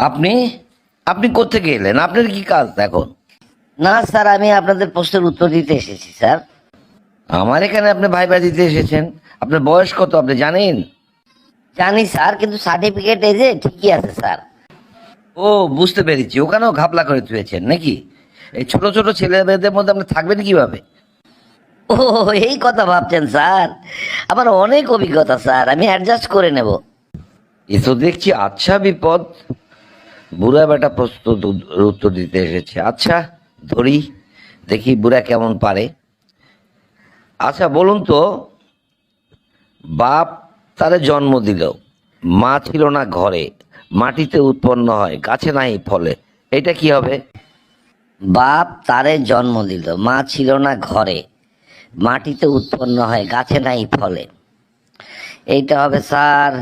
আপনি? আপনি কোথেকে এলেন? আপনার কি কাজ এখন? না স্যার আমি আপনাদের প্রশ্নের উত্তর দিতে এসেছি স্যার। আমার এখানে আপনি ভাইবা দিতে এসেছেন। আপনার বয়স কত আপনি জানেন? জানি স্যার কিন্তু সার্টিফিকেট এই যে ঠিকই আছে স্যার। ও বুঝতে পেরেছি। ওখানেও ঘাপলা করে তুলেছেন নাকি? এই ছোট ছোট ছেলে মেয়েদের মধ্যে আপনি থাকবেন কীভাবে? ও এই কথা ভাবছেন স্যার। আমার অনেক অভিজ্ঞতা স্যার। আমি অ্যাডজাস্ট করে নেব। এ তো দেখছি আচ্ছা বিপদ। বুড়া বেটা প্রস্তুত উত্তর দিতে এসেছে। আচ্ছা ধরি, দেখি বুড়া কেমন পারে। আচ্ছা বলুন তো, বাপ তারে জন্ম দিল। মা ছিল না ঘরে, মাটিতে উৎপন্ন হয়, গাছে নাই ফলে। এটা কি হবে? বাপ তারে জন্ম দিল, মা ছিল না ঘরে, মাটিতে উৎপন্ন হয়, গাছে নাই ফলে। এইটা হবে স্যার,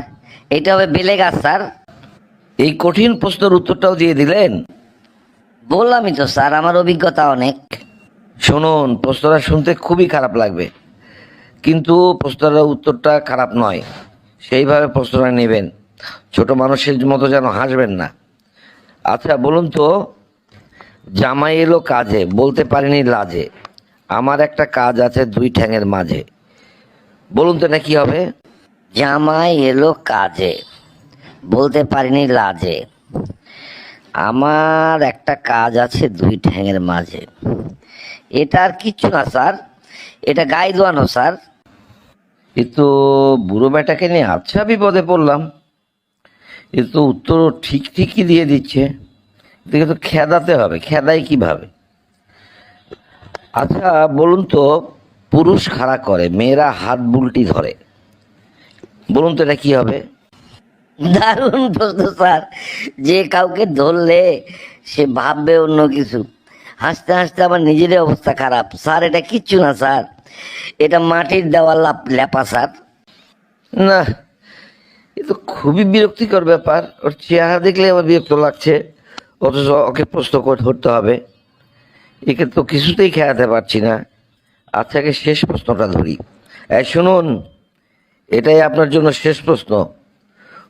এইটা হবে বেলে গাছ স্যার। এই কঠিন প্রশ্নের উত্তরটাও দিয়ে দিলেন? বললামই তো স্যার আমার অভিজ্ঞতা অনেক। শুনুন প্রশ্নটা শুনতে খুবই খারাপ লাগবে। কিন্তু প্রশ্নটার উত্তরটা খারাপ নয়। সেইভাবে প্রশ্নটা নেবেন। ছোট মানুষের মতো যেন হাসবেন না। আচ্ছা বলুন তো জামাই এলো কাজে বলতে পারিনি লাজে। আমার একটা কাজ আছে দুই ঠ্যাঙের মাঝে। বলুন তো এটা কি হবে? জামাই এলো কাজে। বলতে পারিনি লাজে। আমার একটা কাজ আছে দুই ঠ্যাঙের মাঝে। এটা আর কিচ্ছু না, স্যার। এটা গায়ে দোয়ানো স্যার। এ তো বুড়ো বেটাকে নিয়ে আচ্ছা বিপদে পড়লাম। এ তো উত্তর ঠিক ঠিকই দিয়ে দিচ্ছে। এদিকে তো খেদাতে হবে, খেদাই কীভাবে? আচ্ছা বলুন তো, পুরুষ খাড়া করে, মেয়েরা হাত বুলটি ধরে। বলুন তো এটা কী হবে? দারুণ প্রশ্ন, স্যার। যে কাউকে ধরলে সে ভাববে অন্য কিছু। হাসতে হাসতে আমার নিজেরই অবস্থা খারাপ। স্যার, এটা কিচ্ছু না, স্যার। এটা মাটির দেওয়া লাপ, ল্যাপা, স্যার। না, এ তো খুবই বিরক্তিকর ব্যাপার। ওর চেহারা দেখলে আমার বিরক্ত লাগছে। অথচ ওকে প্রশ্ন করে, ধরতে হবে। একে তো কিছুতেই খেয়াতে পারছি না। আচ্ছা শেষ প্রশ্নটা ধরি। শুনুন। এটাই আপনার জন্য শেষ প্রশ্ন।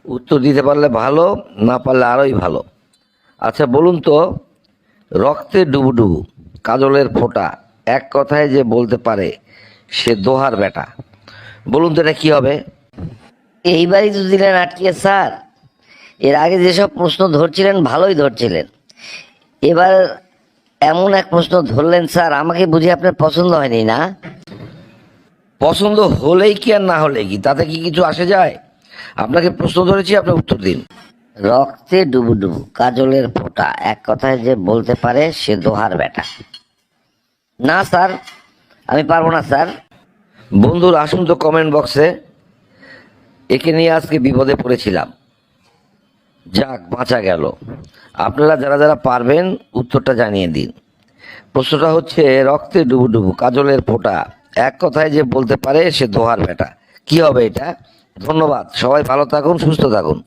উত্তর দিতে পারলে ভালো না পারলে আরোই ভালো। আচ্ছা বলুন তো রক্তে ডুবুডুবু কাজলের ফোঁটা এক কথায় যে বলতে পারে সে দোহার বেটা বলুন তো এটা কি হবে? এইবারই তো দিলেন আটকে স্যার। এর আগে যেসব প্রশ্ন ধরছিলেন ভালোই ধরছিলেন। এবার এমন এক প্রশ্ন ধরলেন স্যার আমাকে বুঝি আপনার পছন্দ হয়নি না? পছন্দ হলেই কি আর না হলে কি? তাতে কি কিছু আসে যায়? আপনাকে প্রশ্ন ধরেছি আপনি উত্তর দিন। রক্তে ডুবু ডুবু কাজলের ফোঁটা এক কথায় যে বলতে পারে সে দোহার বেটা না স্যার আমি পারব না স্যার। বন্ধুর আসুন তো কমেন্ট বক্সে একে নিয়ে আজকে বিপদে পড়েছিলাম। যাক বাঁচা গেল। আপনারা যারা যারা পারবেন উত্তরটা জানিয়ে দিন। প্রশ্নটা হচ্ছে রক্তে ডুবু ডুবু কাজলের ফোঁটা এক কথায় যে বলতে পারে সে দোহার বেটা কি হবে এটা? ধন্যবাদ। সবাই ভালো থাকুন সুস্থ থাকুন।